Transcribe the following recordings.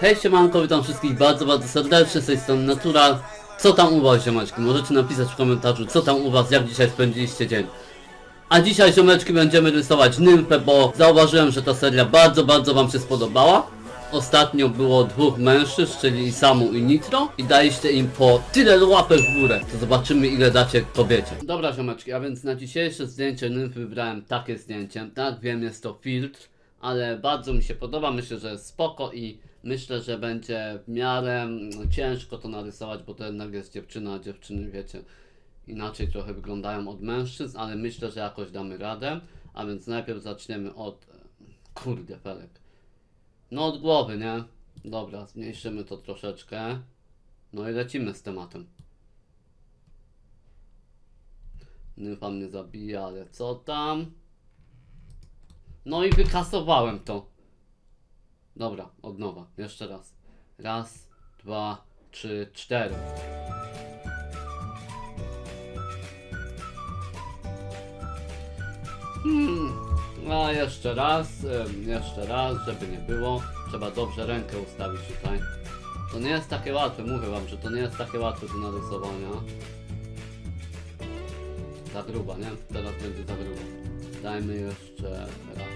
Hej siemanko, witam wszystkich bardzo, bardzo serdecznie, z tej strony Natural. Co tam u was ziomeczki? Możecie napisać w komentarzu, co tam u was, jak dzisiaj spędziliście dzień. A dzisiaj ziomeczki będziemy rysować nymfę, bo zauważyłem, że ta seria bardzo, bardzo wam się spodobała. Ostatnio było dwóch mężczyzn, czyli Samu i Nitro i daliście im po tyle łapek w górę. To zobaczymy ile dacie kobiecie. Dobra ziomeczki, a więc na dzisiejsze zdjęcie nymfy wybrałem takie zdjęcie. Tak wiem, jest to filtr, ale bardzo mi się podoba, myślę, że jest spoko i myślę, że będzie w miarę mm, ciężko to narysować, bo to jednak jest dziewczyna, a dziewczyny wiecie inaczej trochę wyglądają od mężczyzn, ale myślę, że jakoś damy radę. A więc najpierw zaczniemy od... e, Kurde, Felek. No od głowy, nie? Dobra, zmniejszymy to troszeczkę. No i lecimy z tematem. Nymfa mnie zabija, ale co tam? No i wykasowałem to. Dobra, od nowa, jeszcze raz. Raz, dwa, trzy, cztery. Hmm. A jeszcze raz, jeszcze raz, żeby nie było. Trzeba dobrze rękę ustawić tutaj. To nie jest takie łatwe, mówię wam, że to nie jest takie łatwe do narysowania. Za gruba, nie? Teraz będzie za gruba. Dajmy jeszcze raz.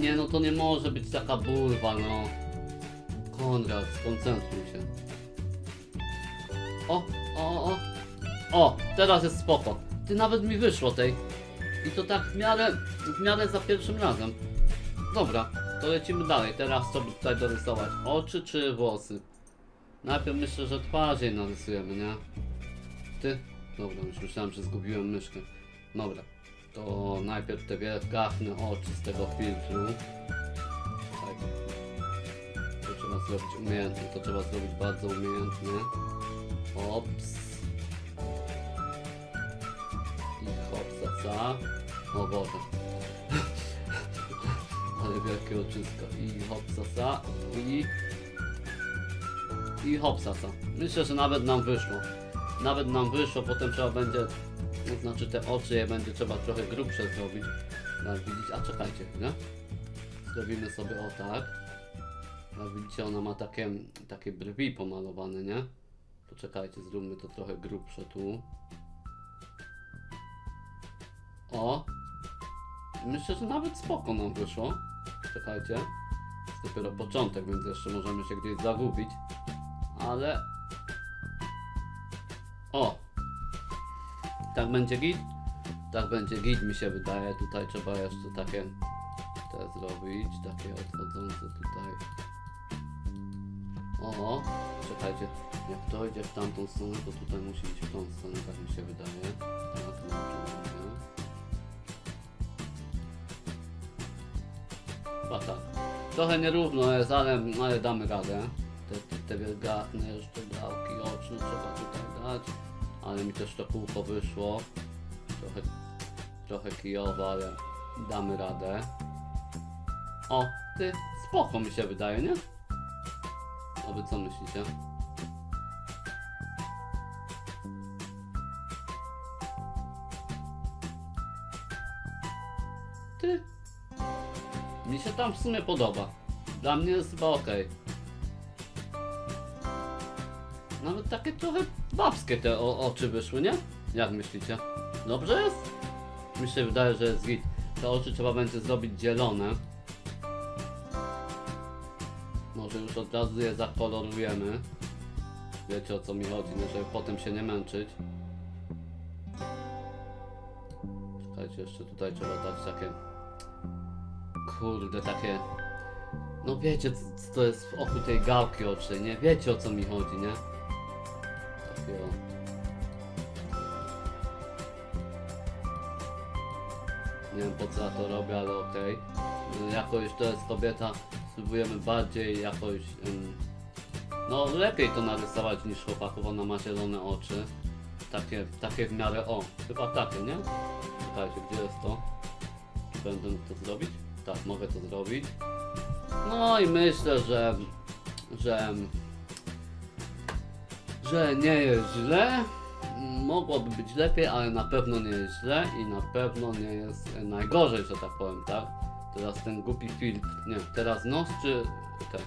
Nie no, to nie może być taka bulwa, no. Konrad, skoncentruj się. O, o, o. O, teraz jest spoko. Ty nawet mi wyszło tej. I to tak w miarę, w miarę za pierwszym razem. Dobra, to lecimy dalej. Teraz co by tutaj dorysować? Oczy czy włosy? Najpierw myślę, że twarz jej narysujemy, nie? Ty? Dobra, już myślałem, że zgubiłem myszkę. Dobra, to najpierw te wielgachne oczy z tego filtru. Tak. To trzeba zrobić umiejętnie, to trzeba zrobić bardzo umiejętnie. Ops. I hopsasa. O Boże. Ale wielkie oczysko. I hopsasa. I... I hopsasa. Myślę, że nawet nam wyszło. Nawet nam wyszło, potem trzeba będzie... To znaczy te oczy je będzie trzeba trochę grubsze zrobić. Jak widzicie, a czekajcie, nie? Zrobimy sobie o tak. Jak widzicie, ona ma takie, takie brwi pomalowane, nie? Poczekajcie, zróbmy to trochę grubsze tu. O! Myślę, że nawet spoko nam wyszło. Czekajcie. Jest dopiero początek, więc jeszcze możemy się gdzieś zagubić. Ale... O! Tak będzie git? Tak będzie git mi się wydaje. Tutaj trzeba jeszcze takie te zrobić. Takie odchodzące tutaj. O! Czekajcie. Jak to idzie w tamtą stronę, to tutaj musi iść w tą stronę, tak mi się wydaje. Mówię. Chyba tak. Trochę nierówno jest, ale, ale damy radę. Te, te, te wielgachne jeszcze gałki oczne trzeba tutaj dać. Ale mi też to kółko wyszło. Trochę, trochę kijowo, ale damy radę. O, ty, spoko mi się wydaje, nie? A wy co myślicie? Ty, mi się tam w sumie podoba. Dla mnie jest chyba ok. Nawet takie trochę babskie te o, oczy wyszły, nie? Jak myślicie? Dobrze jest? Mi się wydaje, że jest git. Te oczy trzeba będzie zrobić zielone. Może już od razu je zakolorujemy. Wiecie o co mi chodzi, nie? żeby potem się nie męczyć. Czekajcie, jeszcze tutaj trzeba dać takie Kurde, takie... No wiecie, co, to jest w oku tej gałki ocznej, nie? Wiecie o co mi chodzi, nie? Nie wiem po co ja to robię, ale okej. Y, Jakoś to jest kobieta, spróbujemy bardziej jakoś... no lepiej to narysować niż chłopaków, ona ma zielone oczy. Takie, takie w miarę, o, chyba takie, nie? Czekajcie, gdzie jest to? Czy będę to zrobić? Tak, mogę to zrobić. No i myślę, że, że, że nie jest źle. Mogłoby być lepiej, ale na pewno nie jest źle i na pewno nie jest najgorzej, że tak powiem, tak? Teraz ten głupi filtr. Nie, teraz nos czy te?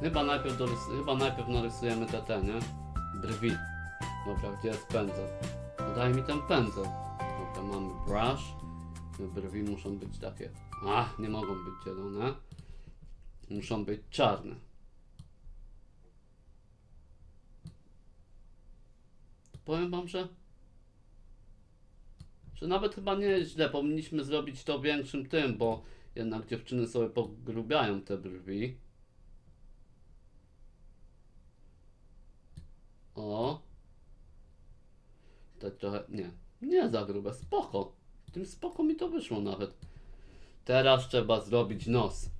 Chyba najpierw, dorys... Chyba najpierw narysujemy te, te, nie? Brwi. Dobra, gdzie jest pędzel? No daj mi ten pędzel. Dobra, mamy brush. Brwi muszą być takie. Ach, nie mogą być zielone. Muszą być czarne. Powiem wam, że że nawet chyba nie jest źle, powinniśmy zrobić to większym tym, bo jednak dziewczyny sobie pogrubiają te brwi. O. Tak trochę, nie, nie za grube, spoko. Tym spoko mi to wyszło nawet. Teraz trzeba zrobić nos.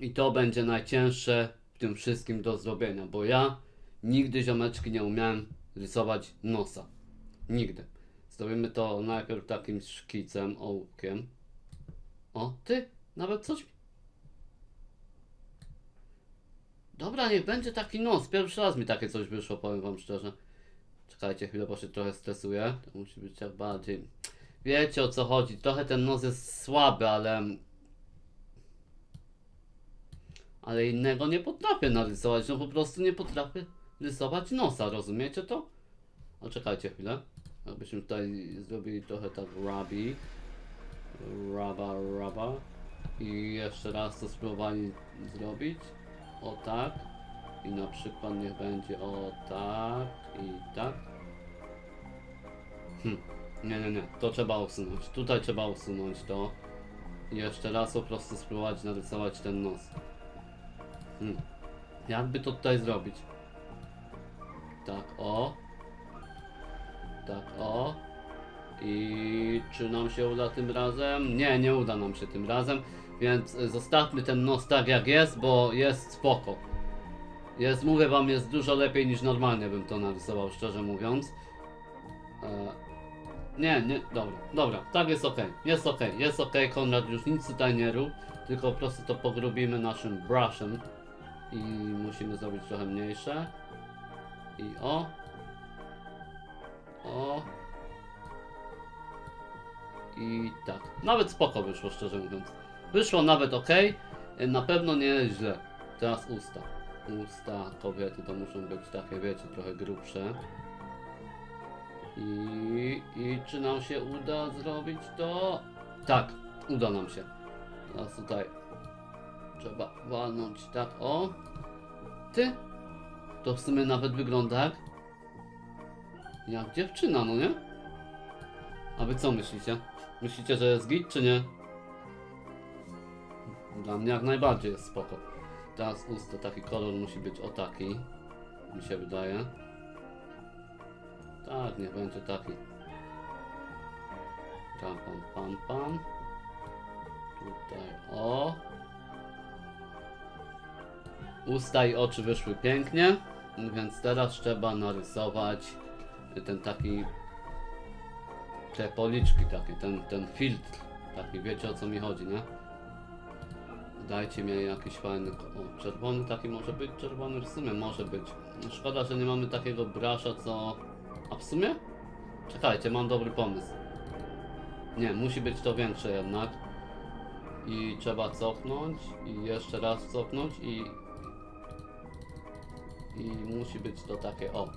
I to będzie najcięższe w tym wszystkim do zrobienia, bo ja nigdy ziomeczki nie umiałem rysować nosa. Nigdy. Zrobimy to najpierw takim szkicem, ołkiem. O, ty, nawet coś. Dobra, niech będzie taki nos. Pierwszy raz mi takie coś wyszło, powiem wam szczerze. Czekajcie chwilę, bo się trochę stresuję. To musi być jak bardziej. Wiecie o co chodzi. Trochę ten nos jest słaby, ale. Ale innego nie potrafię narysować. No po prostu nie potrafię rysować nosa, rozumiecie to? O, czekajcie chwilę. Abyśmy tutaj zrobili trochę tak rabi. Raba, raba. I jeszcze raz to spróbowali zrobić. O tak. I na przykład niech będzie o tak i tak. Hm. Nie, nie, nie. To trzeba usunąć. Tutaj trzeba usunąć to. I jeszcze raz po prostu spróbować narysować ten nos. Hmm. Jakby to tutaj zrobić? Tak, o. Tak, o. I czy nam się uda tym razem? Nie, nie uda nam się tym razem, więc zostawmy ten nos tak jak jest, bo jest spoko. Jest, mówię wam, jest dużo lepiej niż normalnie bym to narysował, szczerze mówiąc. E, nie, nie, dobra, dobra, tak jest ok, jest ok, jest ok, Konrad już nic tutaj nie rób, tylko po prostu to pogrubimy naszym brushem i musimy zrobić trochę mniejsze. I o, o. I tak. Nawet spoko wyszło, szczerze mówiąc. Wyszło nawet ok. Na pewno nie źle. Teraz usta. Usta kobiety to muszą być takie, wiecie, trochę grubsze. I, I czy nam się uda zrobić to? Tak, uda nam się. Teraz tutaj trzeba walnąć tak, o. Ty? To w sumie nawet wygląda jak jak dziewczyna, no nie? A wy co myślicie? Myślicie, że jest git, czy nie? Dla mnie jak najbardziej jest spoko. Teraz usta, taki kolor musi być o taki. Mi się wydaje. Tak, niech będzie taki. Tam, pam, pam, pam. Tutaj, o. Usta i oczy wyszły pięknie, więc teraz trzeba narysować ten taki te policzki takie, ten, ten filtr taki, wiecie o co mi chodzi, nie? Dajcie mi jakiś fajny, o, czerwony taki może być, czerwony w sumie może być. No Szkoda, że nie mamy takiego brasza, co... A w sumie? Czekajcie, mam dobry pomysł. Nie, musi być to większe jednak. I trzeba cofnąć i jeszcze raz cofnąć i... I musi być to takie, o,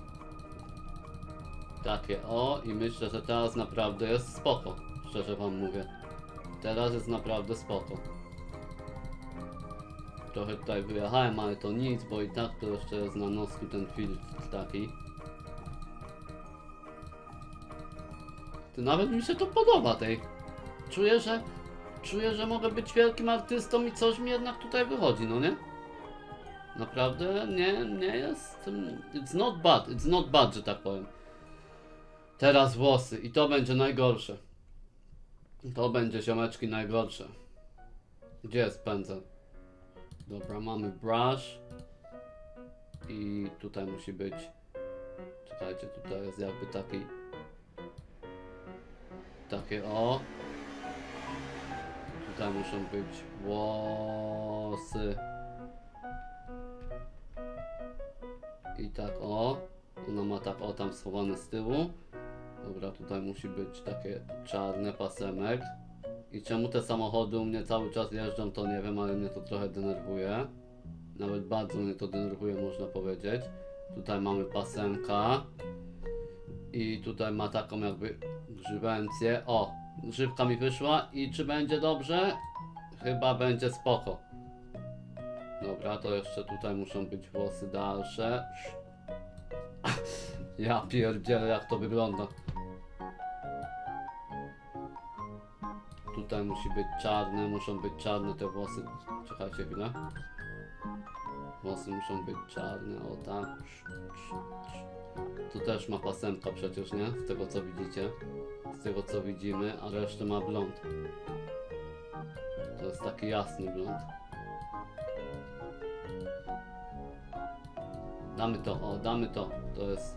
takie o i myślę, że teraz naprawdę jest spoko. Szczerze wam mówię. Teraz jest naprawdę spoko. Trochę tutaj wyjechałem, ale to nic, bo i tak to jeszcze jest na nosku ten filtr taki. Nawet mi się to podoba tej. Czuję, że czuję, że mogę być wielkim artystą i coś mi jednak tutaj wychodzi, no nie? Naprawdę nie, nie jest. It's not bad, it's not bad, że tak powiem. Teraz włosy i to będzie najgorsze. To będzie ziomeczki najgorsze. Gdzie jest pędzel? Dobra, mamy brush. I tutaj musi być. Czekajcie, tutaj jest jakby taki. Takie o. Tutaj muszą być włosy. Tak o. Ona ma tak o tam schowane z tyłu. Dobra, tutaj musi być takie czarne pasemek. I czemu te samochody u mnie cały czas jeżdżą, to nie wiem, ale mnie to trochę denerwuje. Nawet bardzo mnie to denerwuje, można powiedzieć. Tutaj mamy pasemka. I tutaj ma taką jakby grzywencję. O, grzybka mi wyszła i czy będzie dobrze? Chyba będzie spoko. Dobra, to jeszcze tutaj muszą być włosy dalsze. Ja pierdzielę jak to wygląda. Tutaj musi być czarne, muszą być czarne te włosy. Czekajcie chwilę. Włosy muszą być czarne, o tak. Tu też ma pasemka przecież, nie? Z tego co widzicie. Z tego co widzimy, a resztę ma blond. To jest taki jasny blond. Damy to, o, damy to. To jest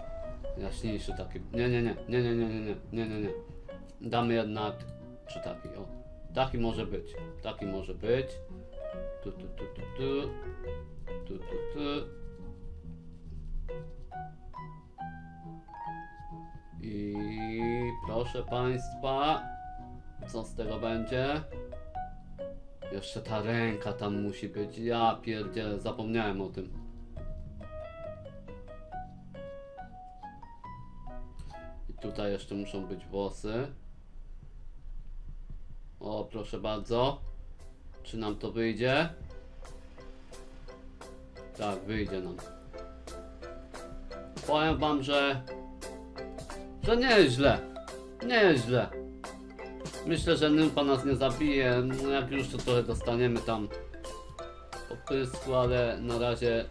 jaśniejszy taki. Nie, nie, nie, nie, nie, nie, nie, nie, nie, nie, nie. Damy jednak, czy taki, o. Taki może być. Taki może być. Tu, tu, tu, tu, tu. Tu, tu, tu. I proszę Państwa, co z tego będzie? Jeszcze ta ręka tam musi być. Ja pierdzielę, zapomniałem o tym. Jeszcze muszą być włosy. O, proszę bardzo. Czy nam to wyjdzie? Tak, wyjdzie nam. Powiem wam, że... Że nie jest źle. Nie jest źle. Myślę, że nymfa nas nie zabije. No jak już to trochę dostaniemy tam popysku, ale na razie...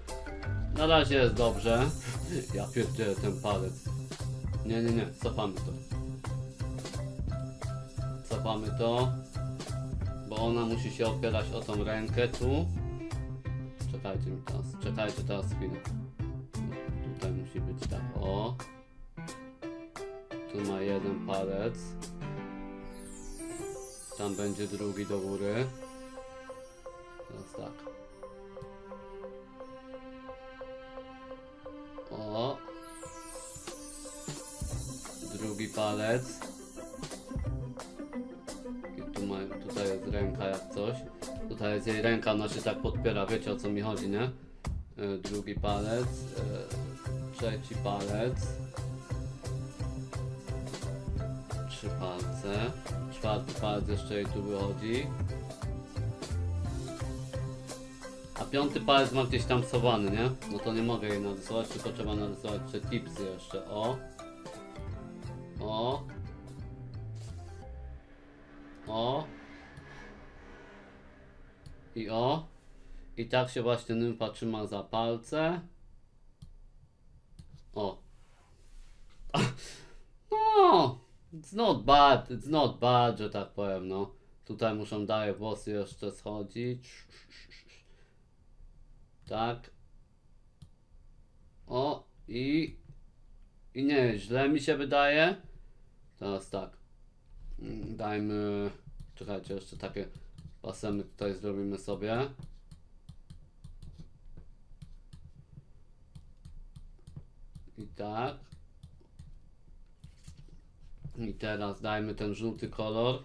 Na razie jest dobrze. Ja pierdzielę ten palec. Nie, nie, nie, cofamy to. Cofamy to. Bo ona musi się opierać o tą rękę tu. Czekajcie mi teraz, czekajcie teraz chwilę. Tutaj musi być tak, o. Tu ma jeden palec. Tam będzie drugi do góry. Teraz tak. Palec. I tu ma, tutaj jest ręka jak coś. Tutaj jest jej ręka, ona się tak podpiera, wiecie o co mi chodzi, nie? E, drugi palec. E, trzeci palec. Trzy palce. Czwarty palec jeszcze jej tu wychodzi. A piąty palec ma gdzieś tam schowany, nie? No to nie mogę jej narysować, tylko trzeba narysować te tipsy jeszcze. O. O. O. I o. I tak się właśnie nymfa trzyma za palce. O. No. It's not bad, it's not bad, że tak powiem, no. Tutaj muszą dalej włosy jeszcze schodzić. Tak. O, i... I nie, źle mi się wydaje. Teraz tak. Mm, Dajmy... Czekajcie, jeszcze takie pasemy tutaj zrobimy sobie. I tak. I teraz dajmy ten żółty kolor.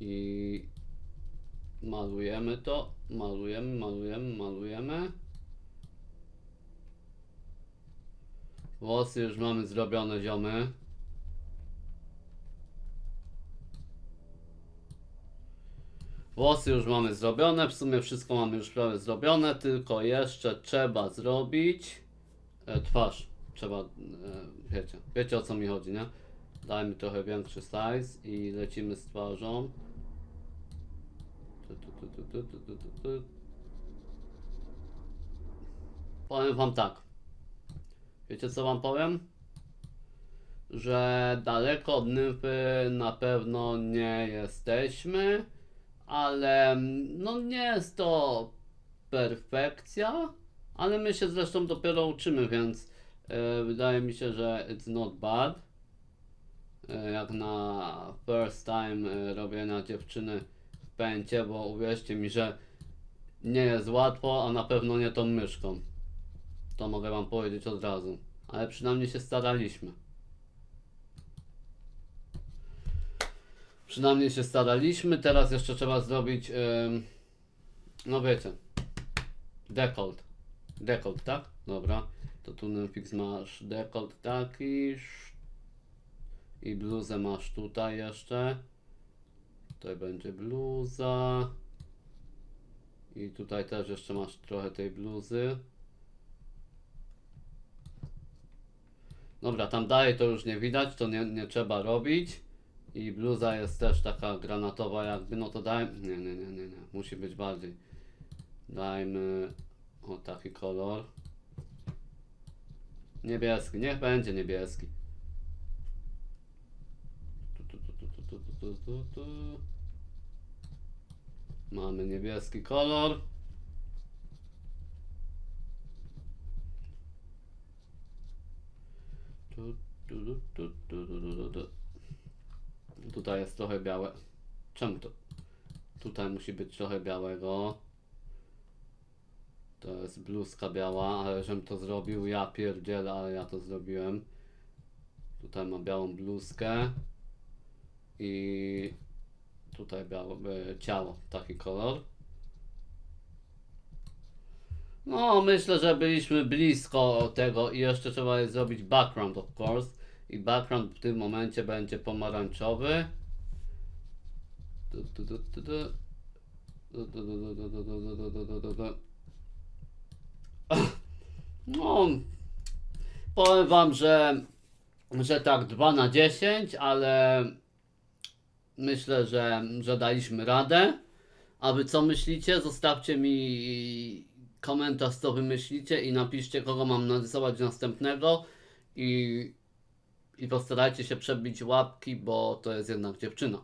I malujemy to. Malujemy, malujemy, malujemy. Włosy już mamy zrobione, ziomy. Włosy już mamy zrobione, w sumie wszystko mamy już prawie zrobione, tylko jeszcze trzeba zrobić e, twarz. Trzeba, e, wiecie, wiecie o co mi chodzi, nie? Dajmy trochę większy size i lecimy z twarzą. Powiem wam tak. Wiecie co wam powiem? Że daleko od nymfy na pewno nie jesteśmy ale mm, no nie jest to perfekcja, ale my się zresztą dopiero uczymy, więc e, wydaje mi się, że it's not bad. E, jak na first time e, robienia dziewczyny w pęcie, bo uwierzcie mi, że nie jest łatwo, a na pewno nie tą myszką. To mogę wam powiedzieć od razu. Ale przynajmniej się staraliśmy. Przynajmniej się staraliśmy. Teraz jeszcze trzeba zrobić, no wiecie, dekolt. Dekolt, tak? Dobra. To tu Netflix masz dekolt taki. I bluzę masz tutaj jeszcze. Tutaj będzie bluza. I tutaj też jeszcze masz trochę tej bluzy. Dobra, tam dalej to już nie widać, to nie, nie trzeba robić. I bluza jest też taka granatowa jakby, no to dajmy, nie, nie, nie, nie, nie, musi być bardziej. Dajmy, o taki kolor. Niebieski, niech będzie niebieski. Mamy niebieski kolor. Du, du, du, du, du, du, du, du. Tutaj jest trochę białe. Czemu to? Tutaj musi być trochę białego. To jest bluzka biała, ale żem to zrobił, ja pierdzielę, ale ja to zrobiłem. Tutaj ma białą bluzkę. I tutaj białe e, ciało, taki kolor. No, myślę, że byliśmy blisko tego i jeszcze trzeba zrobić background, of course i background w tym momencie będzie pomarańczowy. No, powiem wam, że, że tak 2 na 10, ale myślę, że, że daliśmy radę. A wy co myślicie? Zostawcie mi komentarz, co wy myślicie i napiszcie, kogo mam narysować następnego. I i postarajcie się przebić łapki, bo to jest jednak dziewczyna.